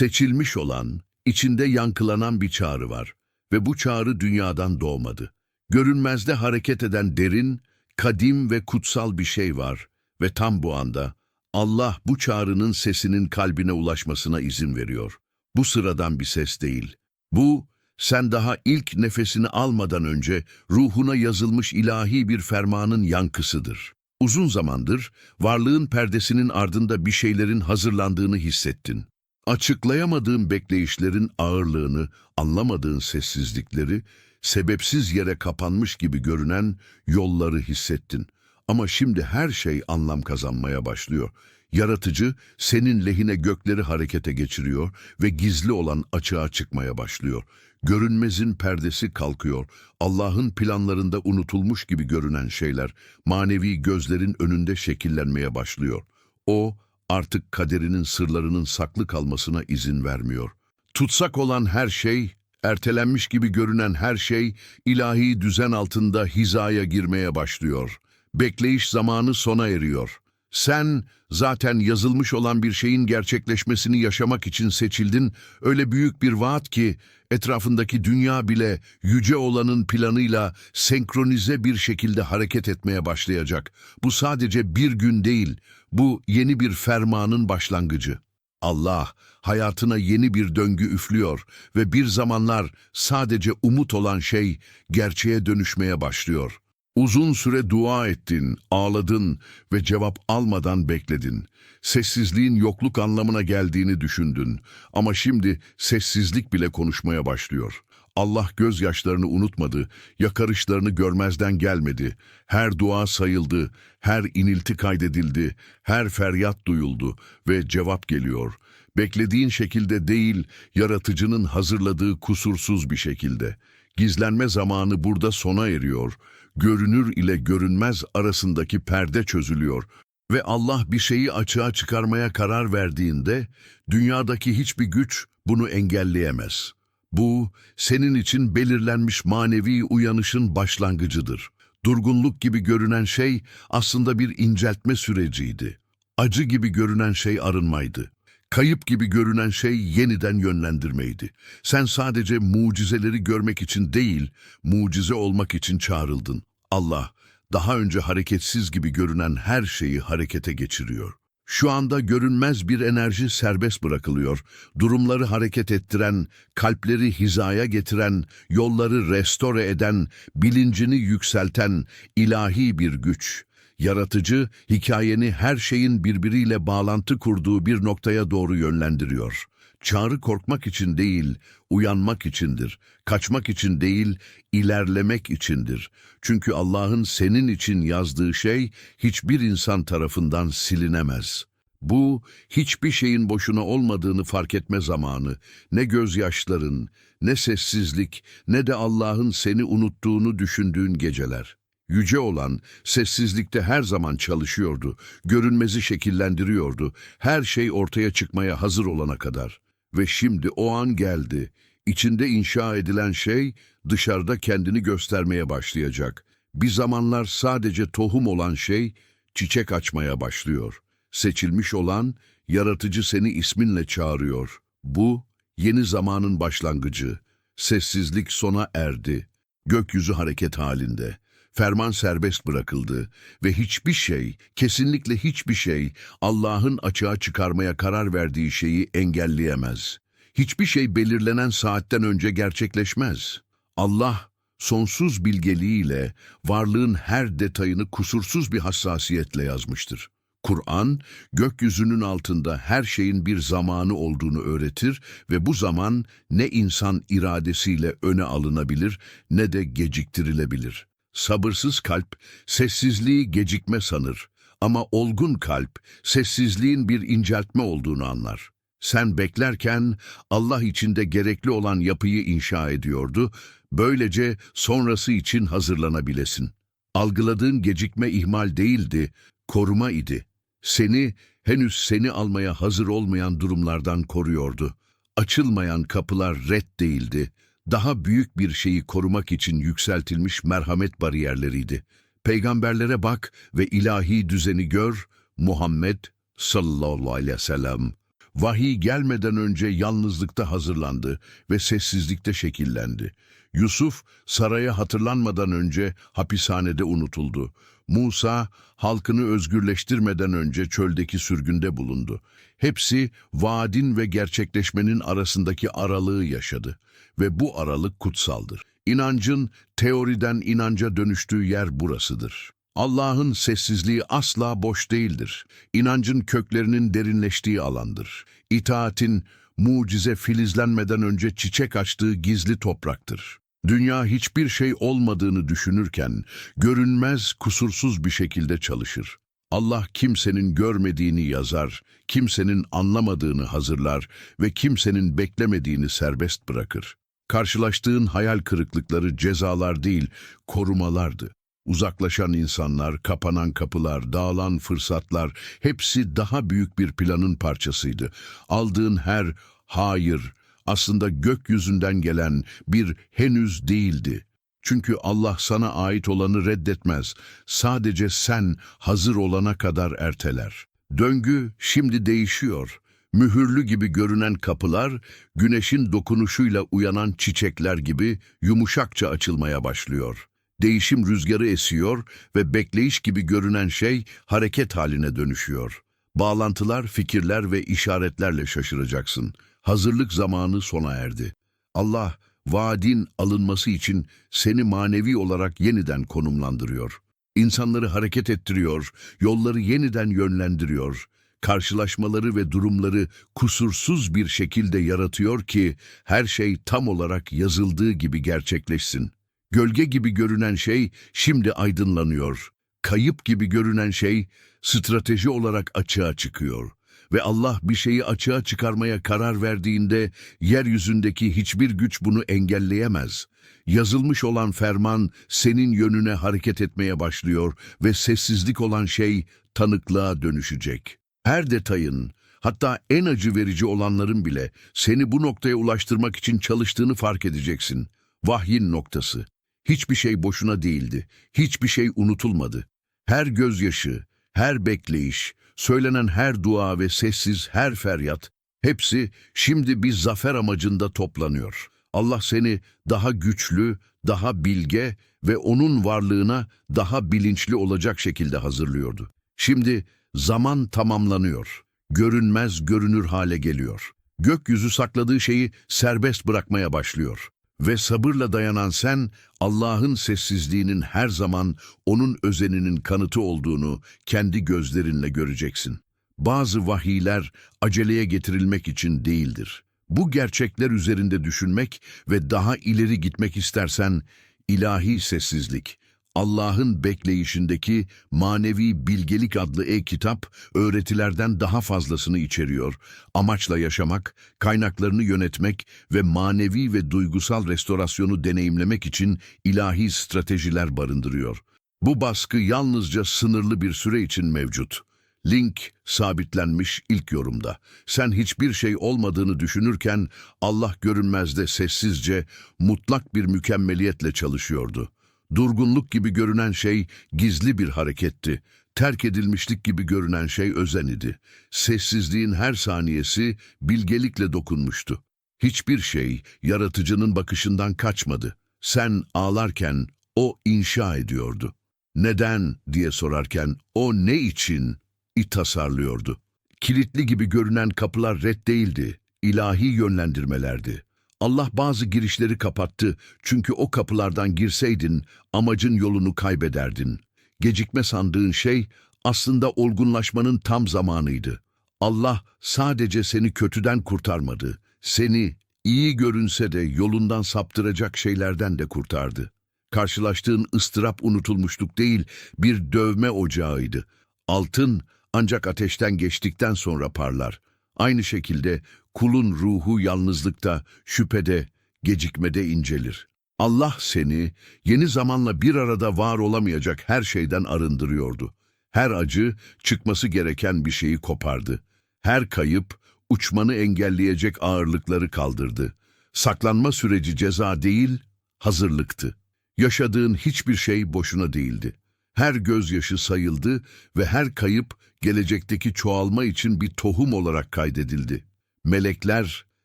Seçilmiş olan, içinde yankılanan bir çağrı var ve bu çağrı dünyadan doğmadı. Görünmezde hareket eden derin, kadim ve kutsal bir şey var ve tam bu anda Allah bu çağrının sesinin kalbine ulaşmasına izin veriyor. Bu sıradan bir ses değil. Bu, sen daha ilk nefesini almadan önce ruhuna yazılmış ilahi bir fermanın yankısıdır. Uzun zamandır varlığın perdesinin ardında bir şeylerin hazırlandığını hissettin. Açıklayamadığın bekleyişlerin ağırlığını, anlamadığın sessizlikleri, sebepsiz yere kapanmış gibi görünen yolları hissettin. Ama şimdi her şey anlam kazanmaya başlıyor. Yaratıcı senin lehine gökleri harekete geçiriyor ve gizli olan açığa çıkmaya başlıyor. Görünmezin perdesi kalkıyor. Allah'ın planlarında unutulmuş gibi görünen şeyler manevi gözlerin önünde şekillenmeye başlıyor. O artık kaderinin sırlarının saklı kalmasına izin vermiyor. Tutsak olan her şey, ertelenmiş gibi görünen her şey ilahi düzen altında hizaya girmeye başlıyor. Bekleyiş zamanı sona eriyor. Sen zaten yazılmış olan bir şeyin gerçekleşmesini yaşamak için seçildin. Öyle büyük bir vaat ki etrafındaki dünya bile yüce olanın planıyla senkronize bir şekilde hareket etmeye başlayacak. Bu sadece bir gün değil, bu yeni bir fermanın başlangıcı. Allah hayatına yeni bir döngü üflüyor ve bir zamanlar sadece umut olan şey gerçeğe dönüşmeye başlıyor. Uzun süre dua ettin, ağladın ve cevap almadan bekledin. Sessizliğin yokluk anlamına geldiğini düşündün ama şimdi sessizlik bile konuşmaya başlıyor. Allah gözyaşlarını unutmadı, yakarışlarını görmezden gelmedi. Her dua sayıldı, her inilti kaydedildi, her feryat duyuldu ve cevap geliyor. Beklediğin şekilde değil, yaratıcının hazırladığı kusursuz bir şekilde. Gizlenme zamanı burada sona eriyor. Görünür ile görünmez arasındaki perde çözülüyor ve Allah bir şeyi açığa çıkarmaya karar verdiğinde dünyadaki hiçbir güç bunu engelleyemez. Bu senin için belirlenmiş manevi uyanışın başlangıcıdır. Durgunluk gibi görünen şey aslında bir inceltme süreciydi. Acı gibi görünen şey arınmaydı. Kayıp gibi görünen şey yeniden yönlendirmeydi. Sen sadece mucizeleri görmek için değil, mucize olmak için çağrıldın. Allah, daha önce hareketsiz gibi görünen her şeyi harekete geçiriyor. Şu anda görünmez bir enerji serbest bırakılıyor. Durumları hareket ettiren, kalpleri hizaya getiren, yolları restore eden, bilincini yükselten ilahi bir güç. Yaratıcı, hikayeni her şeyin birbiriyle bağlantı kurduğu bir noktaya doğru yönlendiriyor. Çağrı korkmak için değil, uyanmak içindir. Kaçmak için değil, ilerlemek içindir. Çünkü Allah'ın senin için yazdığı şey hiçbir insan tarafından silinemez. Bu, hiçbir şeyin boşuna olmadığını fark etme zamanı, ne gözyaşların, ne sessizlik, ne de Allah'ın seni unuttuğunu düşündüğün geceler. Yüce olan sessizlikte her zaman çalışıyordu, görünmezi şekillendiriyordu, her şey ortaya çıkmaya hazır olana kadar. Ve şimdi o an geldi. İçinde inşa edilen şey dışarıda kendini göstermeye başlayacak. Bir zamanlar sadece tohum olan şey çiçek açmaya başlıyor. Seçilmiş olan yaratıcı seni isminle çağırıyor. Bu yeni zamanın başlangıcı. Sessizlik sona erdi. Gökyüzü hareket halinde. Ferman serbest bırakıldı ve hiçbir şey, kesinlikle hiçbir şey Allah'ın açığa çıkarmaya karar verdiği şeyi engelleyemez. Hiçbir şey belirlenen saatten önce gerçekleşmez. Allah sonsuz bilgeliğiyle varlığın her detayını kusursuz bir hassasiyetle yazmıştır. Kur'an, gökyüzünün altında her şeyin bir zamanı olduğunu öğretir ve bu zaman ne insan iradesiyle öne alınabilir ne de geciktirilebilir. Sabırsız kalp, sessizliği gecikme sanır ama olgun kalp, sessizliğin bir inceltme olduğunu anlar. Sen beklerken Allah içinde gerekli olan yapıyı inşa ediyordu, böylece sonrası için hazırlanabilesin. Algıladığın gecikme ihmal değildi, koruma idi. Seni, henüz seni almaya hazır olmayan durumlardan koruyordu. Açılmayan kapılar red değildi, daha büyük bir şeyi korumak için yükseltilmiş merhamet bariyerleriydi. Peygamberlere bak ve ilahi düzeni gör, Muhammed sallallahu aleyhi ve sellem. vahiy gelmeden önce yalnızlıkta hazırlandı ve sessizlikte şekillendi. Yusuf saraya hatırlanmadan önce hapishanede unutuldu. Musa halkını özgürleştirmeden önce çöldeki sürgünde bulundu. Hepsi vaadin ve gerçekleşmenin arasındaki aralığı yaşadı ve bu aralık kutsaldır. İnancın teoriden inanca dönüştüğü yer burasıdır. Allah'ın sessizliği asla boş değildir. İnancın köklerinin derinleştiği alandır. İtaatin mucize filizlenmeden önce çiçek açtığı gizli topraktır. Dünya hiçbir şey olmadığını düşünürken görünmez, kusursuz bir şekilde çalışır. Allah kimsenin görmediğini yazar, kimsenin anlamadığını hazırlar ve kimsenin beklemediğini serbest bırakır. Karşılaştığın hayal kırıklıkları cezalar değil, korumalardı. Uzaklaşan insanlar, kapanan kapılar, dağılan fırsatlar hepsi daha büyük bir planın parçasıydı. Aldığın her hayır aslında gökyüzünden gelen bir henüz değildi. Çünkü Allah sana ait olanı reddetmez. Sadece sen hazır olana kadar erteler. Döngü şimdi değişiyor. Mühürlü gibi görünen kapılar, güneşin dokunuşuyla uyanan çiçekler gibi yumuşakça açılmaya başlıyor. Değişim rüzgarı esiyor ve bekleyiş gibi görünen şey hareket haline dönüşüyor. Bağlantılar, fikirler ve işaretlerle şaşıracaksın. Hazırlık zamanı sona erdi. Allah, vaadin alınması için seni manevi olarak yeniden konumlandırıyor. İnsanları hareket ettiriyor, yolları yeniden yönlendiriyor. Karşılaşmaları ve durumları kusursuz bir şekilde yaratıyor ki her şey tam olarak yazıldığı gibi gerçekleşsin. Gölge gibi görünen şey şimdi aydınlanıyor. Kayıp gibi görünen şey strateji olarak açığa çıkıyor. Ve Allah bir şeyi açığa çıkarmaya karar verdiğinde yeryüzündeki hiçbir güç bunu engelleyemez. Yazılmış olan ferman senin yönüne hareket etmeye başlıyor ve sessizlik olan şey tanıklığa dönüşecek. Her detayın, hatta en acı verici olanların bile seni bu noktaya ulaştırmak için çalıştığını fark edeceksin. Vahyin noktası. Hiçbir şey boşuna değildi. Hiçbir şey unutulmadı. Her gözyaşı, her bekleyiş, söylenen her dua ve sessiz her feryat, hepsi şimdi bir zafer amacında toplanıyor. Allah seni daha güçlü, daha bilge ve onun varlığına daha bilinçli olacak şekilde hazırlıyordu. Şimdi zaman tamamlanıyor. Görünmez görünür hale geliyor. Gökyüzü sakladığı şeyi serbest bırakmaya başlıyor. Ve sabırla dayanan sen, Allah'ın sessizliğinin her zaman onun özeninin kanıtı olduğunu kendi gözlerinle göreceksin. Bazı vahiyler aceleye getirilmek için değildir. Bu gerçekler üzerinde düşünmek ve daha ileri gitmek istersen, ilahi sessizlik, Allah'ın bekleyişindeki Manevi Bilgelik adlı e-kitap öğretilerden daha fazlasını içeriyor. Amaçla yaşamak, kaynaklarını yönetmek ve manevi ve duygusal restorasyonu deneyimlemek için ilahi stratejiler barındırıyor. Bu baskı yalnızca sınırlı bir süre için mevcut. Link sabitlenmiş ilk yorumda. Sen hiçbir şey olmadığını düşünürken Allah görünmezde sessizce, mutlak bir mükemmeliyetle çalışıyordu. Durgunluk gibi görünen şey gizli bir hareketti. Terk edilmişlik gibi görünen şey özen idi. Sessizliğin her saniyesi bilgelikle dokunmuştu. Hiçbir şey yaratıcının bakışından kaçmadı. Sen ağlarken o inşa ediyordu. Neden diye sorarken o ne için i tasarlıyordu. Kilitli gibi görünen kapılar red değildi, ilahi yönlendirmelerdi. Allah bazı girişleri kapattı çünkü o kapılardan girseydin amacın yolunu kaybederdin. Gecikme sandığın şey aslında olgunlaşmanın tam zamanıydı. Allah sadece seni kötüden kurtarmadı. Seni iyi görünse de yolundan saptıracak şeylerden de kurtardı. Karşılaştığın ıstırap unutulmuşluk değil, bir dövme ocağıydı. Altın ancak ateşten geçtikten sonra parlar. Aynı şekilde kulun ruhu yalnızlıkta, şüphede, gecikmede incelir. Allah seni yeni zamanla bir arada var olamayacak her şeyden arındırıyordu. Her acı çıkması gereken bir şeyi kopardı. Her kayıp uçmanı engelleyecek ağırlıkları kaldırdı. Saklanma süreci ceza değil, hazırlıktı. Yaşadığın hiçbir şey boşuna değildi. Her gözyaşı sayıldı ve her kayıp gelecekteki çoğalma için bir tohum olarak kaydedildi. Melekler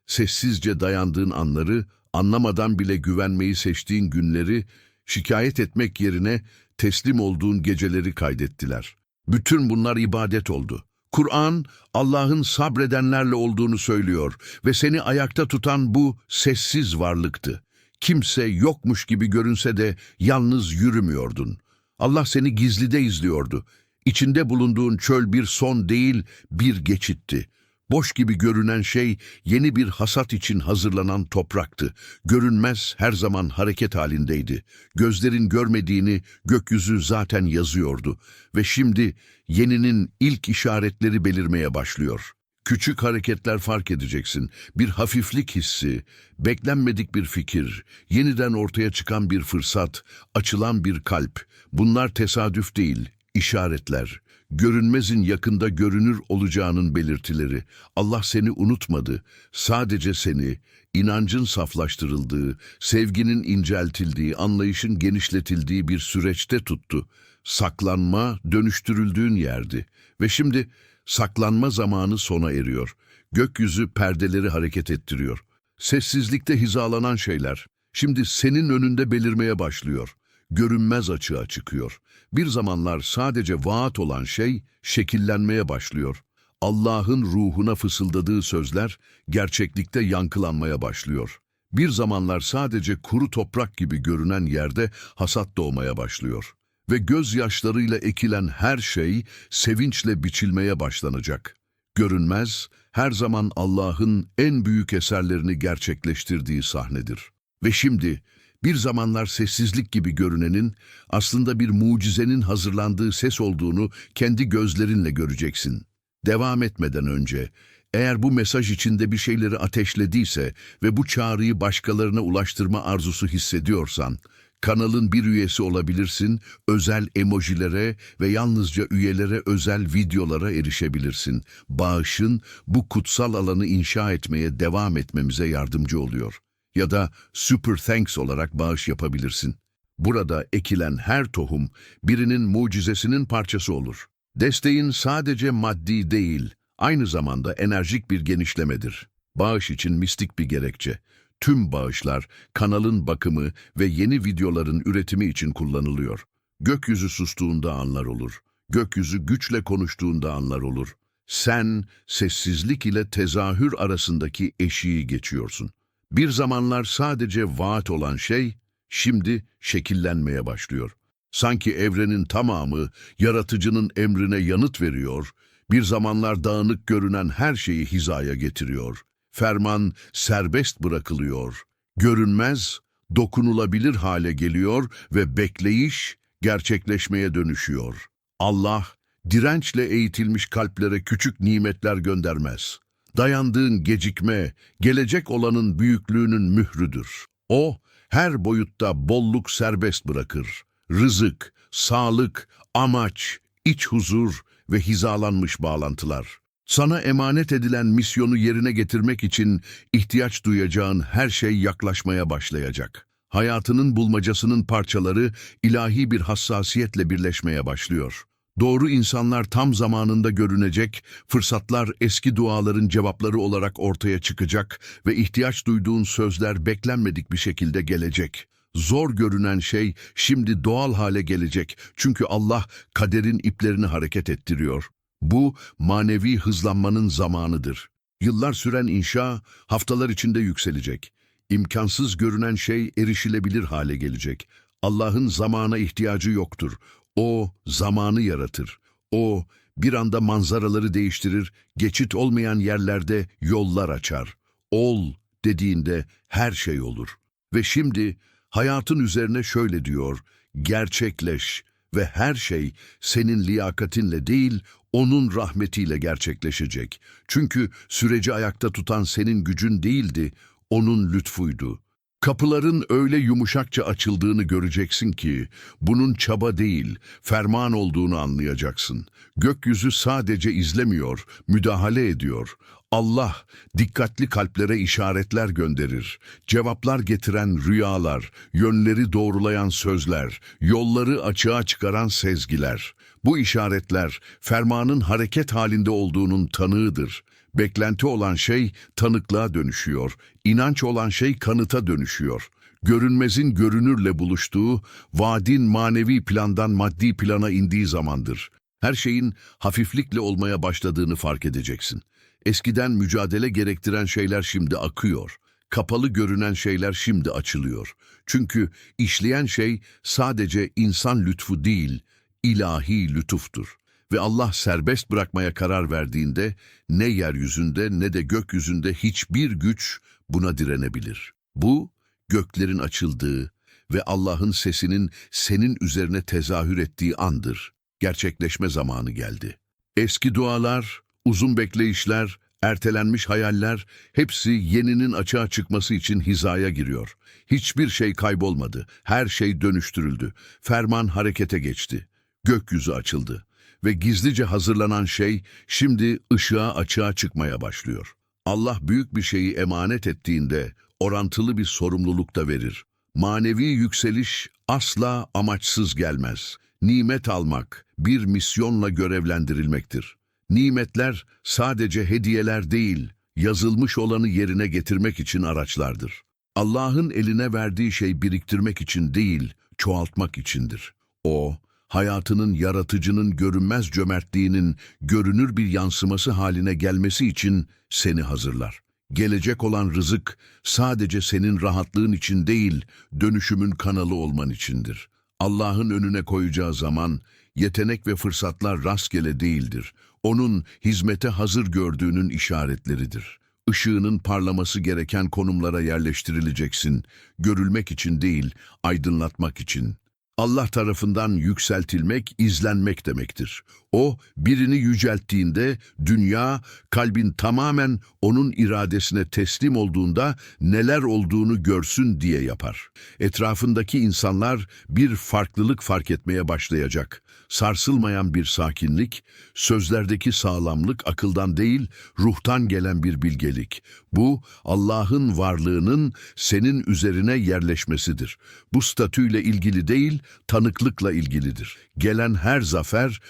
sessizce dayandığın anları, anlamadan bile güvenmeyi seçtiğin günleri, şikayet etmek yerine teslim olduğun geceleri kaydettiler. Bütün bunlar ibadet oldu. Kur'an, Allah'ın sabredenlerle olduğunu söylüyor ve seni ayakta tutan bu sessiz varlıktı. Kimse yokmuş gibi görünse de yalnız yürümüyordun. Allah seni gizlide izliyordu. İçinde bulunduğun çöl bir son değil, bir geçitti. Boş gibi görünen şey yeni bir hasat için hazırlanan topraktı. Görünmez her zaman hareket halindeydi. Gözlerin görmediğini gökyüzü zaten yazıyordu. Ve şimdi yeninin ilk işaretleri belirmeye başlıyor. Küçük hareketler fark edeceksin. Bir hafiflik hissi, beklenmedik bir fikir, yeniden ortaya çıkan bir fırsat, açılan bir kalp. Bunlar tesadüf değil, işaretler. Görünmezin yakında görünür olacağının belirtileri. Allah seni unutmadı. Sadece seni, inancın saflaştırıldığı, sevginin inceltildiği, anlayışın genişletildiği bir süreçte tuttu. Saklanma dönüştürüldüğün yerdi. Ve şimdi saklanma zamanı sona eriyor. Gökyüzü perdeleri hareket ettiriyor. Sessizlikte hizalanan şeyler şimdi senin önünde belirmeye başlıyor. Görünmez açığa çıkıyor. Bir zamanlar sadece vaat olan şey şekillenmeye başlıyor. Allah'ın ruhuna fısıldadığı sözler gerçeklikte yankılanmaya başlıyor. Bir zamanlar sadece kuru toprak gibi görünen yerde hasat doğmaya başlıyor. Ve gözyaşlarıyla ekilen her şey sevinçle biçilmeye başlanacak. Görünmez, her zaman Allah'ın en büyük eserlerini gerçekleştirdiği sahnedir. Ve şimdi bir zamanlar sessizlik gibi görünenin aslında bir mucizenin hazırlandığı ses olduğunu kendi gözlerinle göreceksin. Devam etmeden önce eğer bu mesaj içinde bir şeyleri ateşlediyse ve bu çağrıyı başkalarına ulaştırma arzusu hissediyorsan, kanalın bir üyesi olabilirsin, özel emojilere ve yalnızca üyelere özel videolara erişebilirsin. Bağışın bu kutsal alanı inşa etmeye devam etmemize yardımcı oluyor. Ya da super thanks olarak bağış yapabilirsin. Burada ekilen her tohum birinin mucizesinin parçası olur. Desteğin sadece maddi değil, aynı zamanda enerjik bir genişlemedir. Bağış için mistik bir gerekçe. Tüm bağışlar, kanalın bakımı ve yeni videoların üretimi için kullanılıyor. Gökyüzü sustuğunda anlar olur. Gökyüzü güçle konuştuğunda anlar olur. Sen, sessizlik ile tezahür arasındaki eşiği geçiyorsun. Bir zamanlar sadece vaat olan şey, şimdi şekillenmeye başlıyor. Sanki evrenin tamamı yaratıcının emrine yanıt veriyor, bir zamanlar dağınık görünen her şeyi hizaya getiriyor. Ferman serbest bırakılıyor. Görünmez, dokunulabilir hale geliyor ve bekleyiş gerçekleşmeye dönüşüyor. Allah, dirençle eğitilmiş kalplere küçük nimetler göndermez. Dayandığın gecikme, gelecek olanın büyüklüğünün mührüdür. O, her boyutta bolluk serbest bırakır. Rızık, sağlık, amaç, iç huzur ve hizalanmış bağlantılar. Sana emanet edilen misyonu yerine getirmek için ihtiyaç duyacağın her şey yaklaşmaya başlayacak. Hayatının bulmacasının parçaları ilahi bir hassasiyetle birleşmeye başlıyor. Doğru insanlar tam zamanında görünecek, fırsatlar eski duaların cevapları olarak ortaya çıkacak ve ihtiyaç duyduğun sözler beklenmedik bir şekilde gelecek. Zor görünen şey şimdi doğal hale gelecek çünkü Allah kaderin iplerini hareket ettiriyor. Bu manevi hızlanmanın zamanıdır. Yıllar süren inşa haftalar içinde yükselecek. İmkansız görünen şey erişilebilir hale gelecek. Allah'ın zamana ihtiyacı yoktur. O zamanı yaratır. O bir anda manzaraları değiştirir, geçit olmayan yerlerde yollar açar. Ol dediğinde her şey olur. Ve şimdi hayatın üzerine şöyle diyor, gerçekleş ve her şey senin liyakatinle değil, onun rahmetiyle gerçekleşecek. Çünkü süreci ayakta tutan senin gücün değildi, onun lütfuydu. Kapıların öyle yumuşakça açıldığını göreceksin ki, bunun çaba değil, ferman olduğunu anlayacaksın. Gökyüzü sadece izlemiyor, müdahale ediyor. Allah dikkatli kalplere işaretler gönderir. Cevaplar getiren rüyalar, yönleri doğrulayan sözler, yolları açığa çıkaran sezgiler. Bu işaretler fermanın hareket halinde olduğunun tanığıdır. Beklenti olan şey tanıklığa dönüşüyor. İnanç olan şey kanıta dönüşüyor. Görünmezin görünürle buluştuğu, vaadin manevi plandan maddi plana indiği zamandır. Her şeyin hafiflikle olmaya başladığını fark edeceksin. Eskiden mücadele gerektiren şeyler şimdi akıyor. Kapalı görünen şeyler şimdi açılıyor. Çünkü işleyen şey sadece insan lütfu değil, ilahi lütuftur. Ve Allah serbest bırakmaya karar verdiğinde ne yeryüzünde ne de gökyüzünde hiçbir güç buna direnebilir. Bu göklerin açıldığı ve Allah'ın sesinin senin üzerine tezahür ettiği andır. Gerçekleşme zamanı geldi. Eski dualar, uzun bekleyişler, ertelenmiş hayaller hepsi yeninin açığa çıkması için hizaya giriyor. Hiçbir şey kaybolmadı. Her şey dönüştürüldü. Ferman harekete geçti. Gökyüzü açıldı ve gizlice hazırlanan şey şimdi ışığa açığa çıkmaya başlıyor. Allah büyük bir şeyi emanet ettiğinde orantılı bir sorumluluk da verir. Manevi yükseliş asla amaçsız gelmez. Nimet almak bir misyonla görevlendirilmektir. Nimetler sadece hediyeler değil, yazılmış olanı yerine getirmek için araçlardır. Allah'ın eline verdiği şey biriktirmek için değil, çoğaltmak içindir. O, hayatının yaratıcının görünmez cömertliğinin görünür bir yansıması haline gelmesi için seni hazırlar. Gelecek olan rızık sadece senin rahatlığın için değil, dönüşümün kanalı olman içindir. Allah'ın önüne koyacağı zaman yetenek ve fırsatlar rastgele değildir. Onun hizmete hazır gördüğünün işaretleridir. Işığının parlaması gereken konumlara yerleştirileceksin. Görülmek için değil, aydınlatmak için. Allah tarafından yükseltilmek, izlenmek demektir. O, birini yücelttiğinde dünya, kalbin tamamen onun iradesine teslim olduğunda neler olduğunu görsün diye yapar. Etrafındaki insanlar bir farklılık fark etmeye başlayacak. Sarsılmayan bir sakinlik, sözlerdeki sağlamlık akıldan değil, ruhtan gelen bir bilgelik. Bu, Allah'ın varlığının senin üzerine yerleşmesidir. Bu statüyle ilgili değil, tanıklıkla ilgilidir. Gelen her zafer,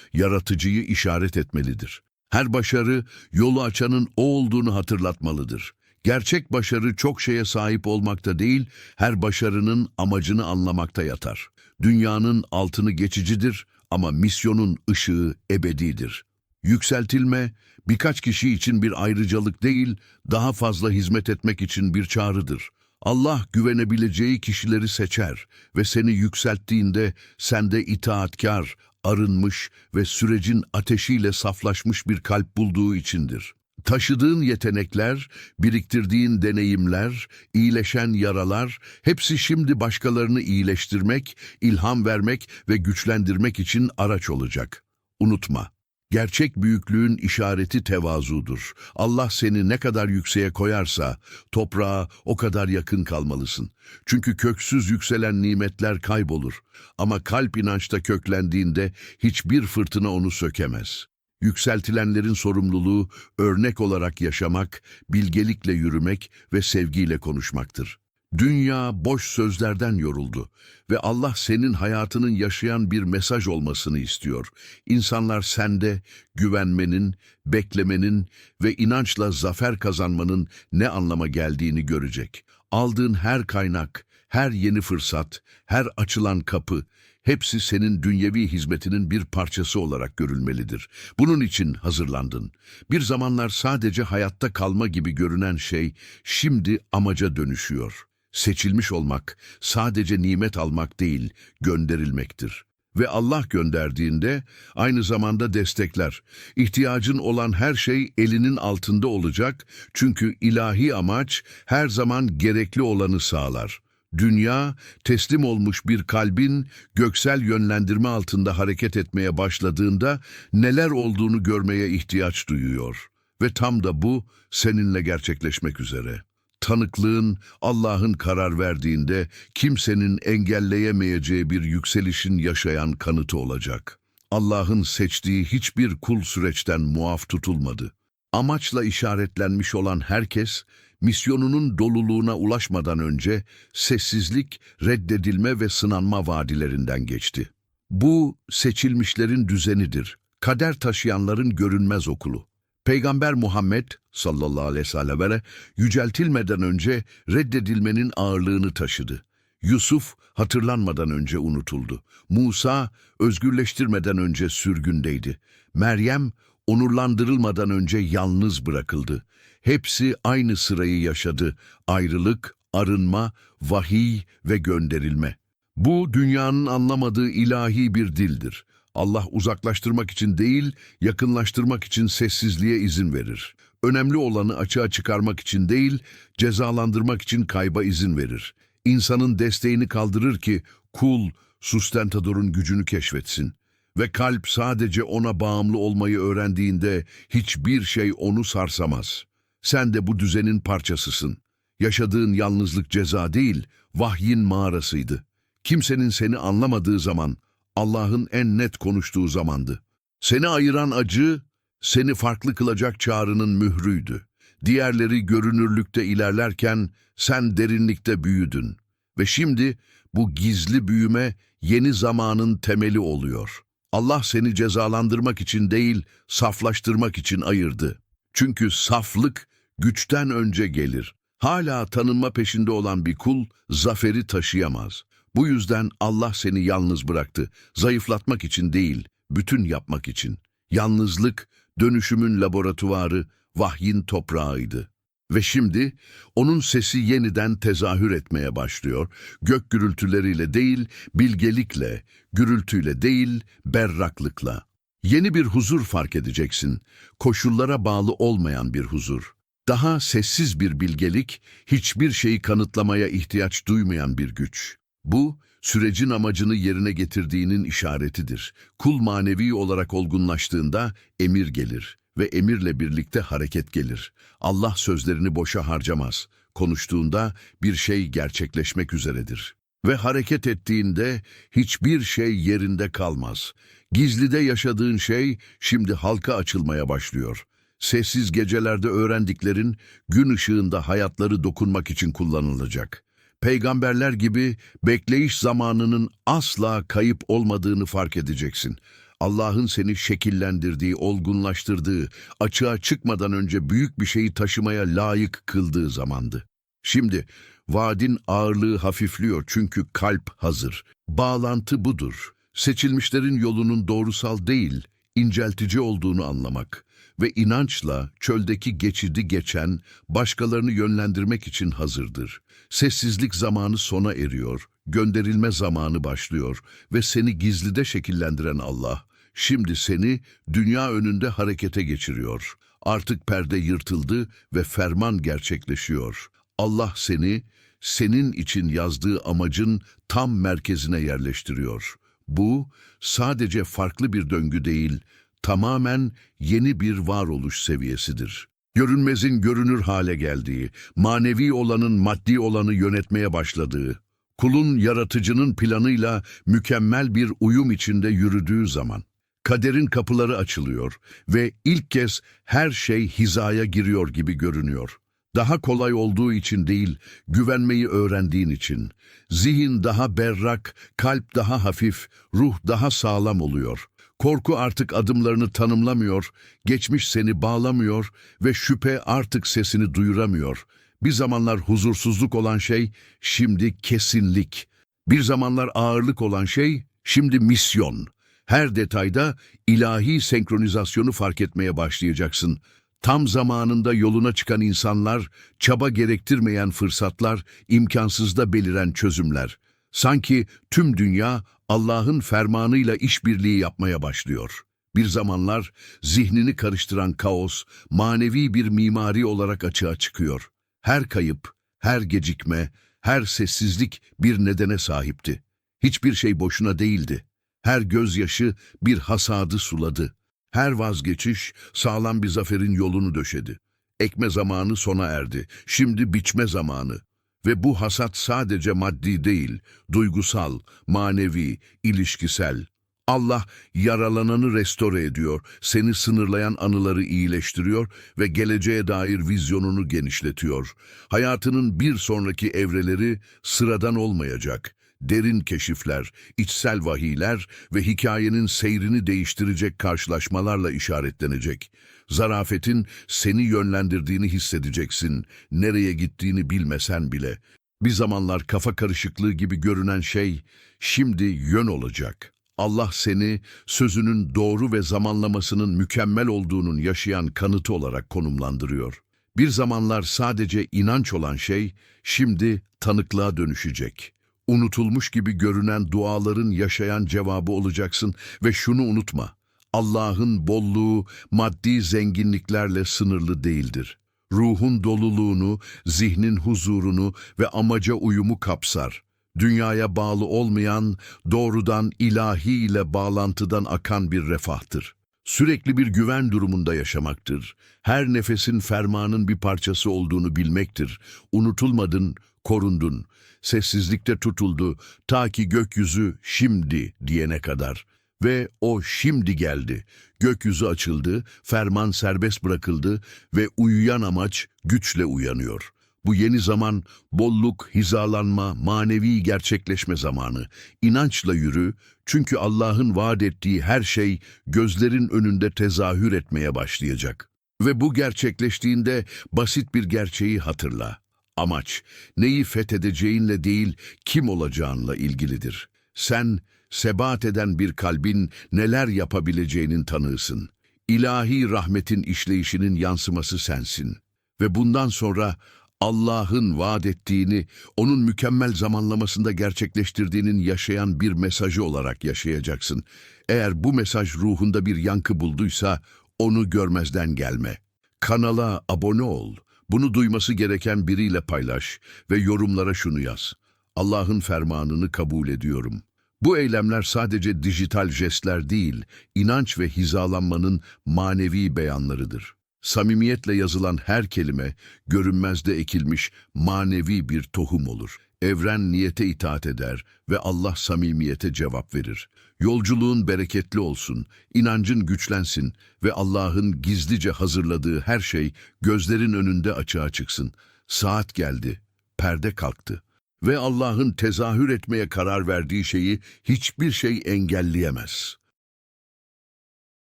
yaratıcıyı işaret etmelidir. Her başarı, yolu açanın o olduğunu hatırlatmalıdır. Gerçek başarı çok şeye sahip olmakta değil, her başarının amacını anlamakta yatar. Dünyanın altını geçicidir ama misyonun ışığı ebedidir. Yükseltilme, birkaç kişi için bir ayrıcalık değil, daha fazla hizmet etmek için bir çağrıdır. Allah güvenebileceği kişileri seçer ve seni yükselttiğinde sende itaatkar, arınmış ve sürecin ateşiyle saflaşmış bir kalp bulduğu içindir. Taşıdığın yetenekler, biriktirdiğin deneyimler, iyileşen yaralar, hepsi şimdi başkalarını iyileştirmek, ilham vermek ve güçlendirmek için araç olacak. Unutma, gerçek büyüklüğün işareti tevazudur. Allah seni ne kadar yükseğe koyarsa, toprağa o kadar yakın kalmalısın. Çünkü köksüz yükselen nimetler kaybolur. Ama kalp inançta köklendiğinde hiçbir fırtına onu sökemez. Yükseltilenlerin sorumluluğu örnek olarak yaşamak, bilgelikle yürümek ve sevgiyle konuşmaktır. Dünya boş sözlerden yoruldu ve Allah senin hayatının yaşayan bir mesaj olmasını istiyor. İnsanlar sende güvenmenin, beklemenin ve inançla zafer kazanmanın ne anlama geldiğini görecek. Aldığın her kaynak, her yeni fırsat, her açılan kapı, hepsi senin dünyevi hizmetinin bir parçası olarak görülmelidir. Bunun için hazırlandın. Bir zamanlar sadece hayatta kalma gibi görünen şey, şimdi amaca dönüşüyor. Seçilmiş olmak, sadece nimet almak değil, gönderilmektir. Ve Allah gönderdiğinde aynı zamanda destekler. İhtiyacın olan her şey elinin altında olacak çünkü ilahi amaç her zaman gerekli olanı sağlar. Dünya, teslim olmuş bir kalbin göksel yönlendirme altında hareket etmeye başladığında neler olduğunu görmeye ihtiyaç duyuyor. Ve tam da bu seninle gerçekleşmek üzere. Tanıklığın Allah'ın karar verdiğinde kimsenin engelleyemeyeceği bir yükselişin yaşayan kanıtı olacak. Allah'ın seçtiği hiçbir kul süreçten muaf tutulmadı. Amaçla işaretlenmiş olan herkes, misyonunun doluluğuna ulaşmadan önce sessizlik, reddedilme ve sınanma vadilerinden geçti. Bu, seçilmişlerin düzenidir. Kader taşıyanların görünmez okulu. Peygamber Muhammed sallallahu aleyhi ve selleme yüceltilmeden önce reddedilmenin ağırlığını taşıdı. Yusuf hatırlanmadan önce unutuldu. Musa özgürleştirmeden önce sürgündeydi. Meryem onurlandırılmadan önce yalnız bırakıldı. Hepsi aynı sırayı yaşadı. Ayrılık, arınma, vahiy ve gönderilme. Bu dünyanın anlamadığı ilahi bir dildir. Allah uzaklaştırmak için değil, yakınlaştırmak için sessizliğe izin verir. Önemli olanı açığa çıkarmak için değil, cezalandırmak için kayba izin verir. İnsanın desteğini kaldırır ki kul, sustentadorun gücünü keşfetsin. Ve kalp sadece ona bağımlı olmayı öğrendiğinde hiçbir şey onu sarsamaz. Sen de bu düzenin parçasısın. Yaşadığın yalnızlık ceza değil, vahyin mağarasıydı. Kimsenin seni anlamadığı zaman, Allah'ın en net konuştuğu zamandı. Seni ayıran acı, seni farklı kılacak çağrının mührüydü. Diğerleri görünürlükte ilerlerken sen derinlikte büyüdün. Ve şimdi bu gizli büyüme yeni zamanın temeli oluyor. Allah seni cezalandırmak için değil, saflaştırmak için ayırdı. Çünkü saflık güçten önce gelir. Hala tanınma peşinde olan bir kul zaferi taşıyamaz. Bu yüzden Allah seni yalnız bıraktı. Zayıflatmak için değil, bütün yapmak için. Yalnızlık, dönüşümün laboratuvarı, vahyin toprağıydı. Ve şimdi onun sesi yeniden tezahür etmeye başlıyor. Gök gürültüleriyle değil, bilgelikle, gürültüyle değil, berraklıkla. Yeni bir huzur fark edeceksin. Koşullara bağlı olmayan bir huzur. Daha sessiz bir bilgelik, hiçbir şeyi kanıtlamaya ihtiyaç duymayan bir güç. Bu, sürecin amacını yerine getirdiğinin işaretidir. Kul manevi olarak olgunlaştığında emir gelir ve emirle birlikte hareket gelir. Allah sözlerini boşa harcamaz. Konuştuğunda bir şey gerçekleşmek üzeredir. Ve hareket ettiğinde hiçbir şey yerinde kalmaz. Gizlide yaşadığın şey şimdi halka açılmaya başlıyor. Sessiz gecelerde öğrendiklerin gün ışığında hayatları dokunmak için kullanılacak. Peygamberler gibi bekleyiş zamanının asla kayıp olmadığını fark edeceksin. Allah'ın seni şekillendirdiği, olgunlaştırdığı, açığa çıkmadan önce büyük bir şeyi taşımaya layık kıldığı zamandı. Şimdi vaadin ağırlığı hafifliyor çünkü kalp hazır. Bağlantı budur. Seçilmişlerin yolunun doğrusal değil, inceltici olduğunu anlamak ve inançla çöldeki geçidi geçen, başkalarını yönlendirmek için hazırdır. Sessizlik zamanı sona eriyor, gönderilme zamanı başlıyor ve seni gizlide şekillendiren Allah, şimdi seni dünya önünde harekete geçiriyor. Artık perde yırtıldı ve ferman gerçekleşiyor. Allah seni, senin için yazdığı amacın tam merkezine yerleştiriyor. Bu, sadece farklı bir döngü değil, tamamen yeni bir varoluş seviyesidir. Görünmezin görünür hale geldiği, manevi olanın maddi olanı yönetmeye başladığı, kulun yaratıcının planıyla mükemmel bir uyum içinde yürüdüğü zaman, kaderin kapıları açılıyor ve ilk kez her şey hizaya giriyor gibi görünüyor. Daha kolay olduğu için değil, güvenmeyi öğrendiğin için. Zihin daha berrak, kalp daha hafif, ruh daha sağlam oluyor. Korku artık adımlarını tanımlamıyor, geçmiş seni bağlamıyor ve şüphe artık sesini duyuramıyor. Bir zamanlar huzursuzluk olan şey, şimdi kesinlik. Bir zamanlar ağırlık olan şey, şimdi misyon. Her detayda ilahi senkronizasyonu fark etmeye başlayacaksın. Tam zamanında yoluna çıkan insanlar, çaba gerektirmeyen fırsatlar, imkansızda beliren çözümler. Sanki tüm dünya Allah'ın fermanıyla işbirliği yapmaya başlıyor. Bir zamanlar zihnini karıştıran kaos, manevi bir mimari olarak açığa çıkıyor. Her kayıp, her gecikme, her sessizlik bir nedene sahipti. Hiçbir şey boşuna değildi. Her gözyaşı bir hasadı suladı. Her vazgeçiş sağlam bir zaferin yolunu döşedi. Ekme zamanı sona erdi. Şimdi biçme zamanı. Ve bu hasat sadece maddi değil, duygusal, manevi, ilişkisel. Allah yaralananı restore ediyor, seni sınırlayan anıları iyileştiriyor ve geleceğe dair vizyonunu genişletiyor. Hayatının bir sonraki evreleri sıradan olmayacak. Derin keşifler, içsel vahiyler ve hikayenin seyrini değiştirecek karşılaşmalarla işaretlenecek. Zarafetin seni yönlendirdiğini hissedeceksin, nereye gittiğini bilmesen bile. Bir zamanlar kafa karışıklığı gibi görünen şey, şimdi yön olacak. Allah seni sözünün doğru ve zamanlamasının mükemmel olduğunun yaşayan kanıtı olarak konumlandırıyor. Bir zamanlar sadece inanç olan şey, şimdi tanıklığa dönüşecek. Unutulmuş gibi görünen duaların yaşayan cevabı olacaksın ve şunu unutma. Allah'ın bolluğu maddi zenginliklerle sınırlı değildir. Ruhun doluluğunu, zihnin huzurunu ve amaca uyumu kapsar. Dünyaya bağlı olmayan, doğrudan ilahi ile bağlantıdan akan bir refahtır. Sürekli bir güven durumunda yaşamaktır. Her nefesin fermanın bir parçası olduğunu bilmektir. Unutulmadın, korundun. Sessizlikte tutuldu ta ki gökyüzü şimdi diyene kadar. Ve o şimdi geldi. Gökyüzü açıldı, ferman serbest bırakıldı ve uyuyan amaç güçle uyanıyor. Bu yeni zaman bolluk, hizalanma, manevi gerçekleşme zamanı. İnançla yürü çünkü Allah'ın vaat ettiği her şey gözlerin önünde tezahür etmeye başlayacak. Ve bu gerçekleştiğinde basit bir gerçeği hatırla. Amaç, neyi fethedeceğinle değil, kim olacağınla ilgilidir. Sen, sebat eden bir kalbin neler yapabileceğinin tanığısın. İlahi rahmetin işleyişinin yansıması sensin. Ve bundan sonra Allah'ın vaat ettiğini, onun mükemmel zamanlamasında gerçekleştirdiğinin yaşayan bir mesajı olarak yaşayacaksın. Eğer bu mesaj ruhunda bir yankı bulduysa, onu görmezden gelme. Kanala abone ol. Bunu duyması gereken biriyle paylaş ve yorumlara şunu yaz. Allah'ın fermanını kabul ediyorum. Bu eylemler sadece dijital jestler değil, inanç ve hizalanmanın manevi beyanlarıdır. Samimiyetle yazılan her kelime, görünmezde ekilmiş manevi bir tohum olur. Evren niyete itaat eder ve Allah samimiyete cevap verir. Yolculuğun bereketli olsun, inancın güçlensin ve Allah'ın gizlice hazırladığı her şey gözlerin önünde açığa çıksın. Saat geldi, perde kalktı ve Allah'ın tezahür etmeye karar verdiği şeyi hiçbir şey engelleyemez.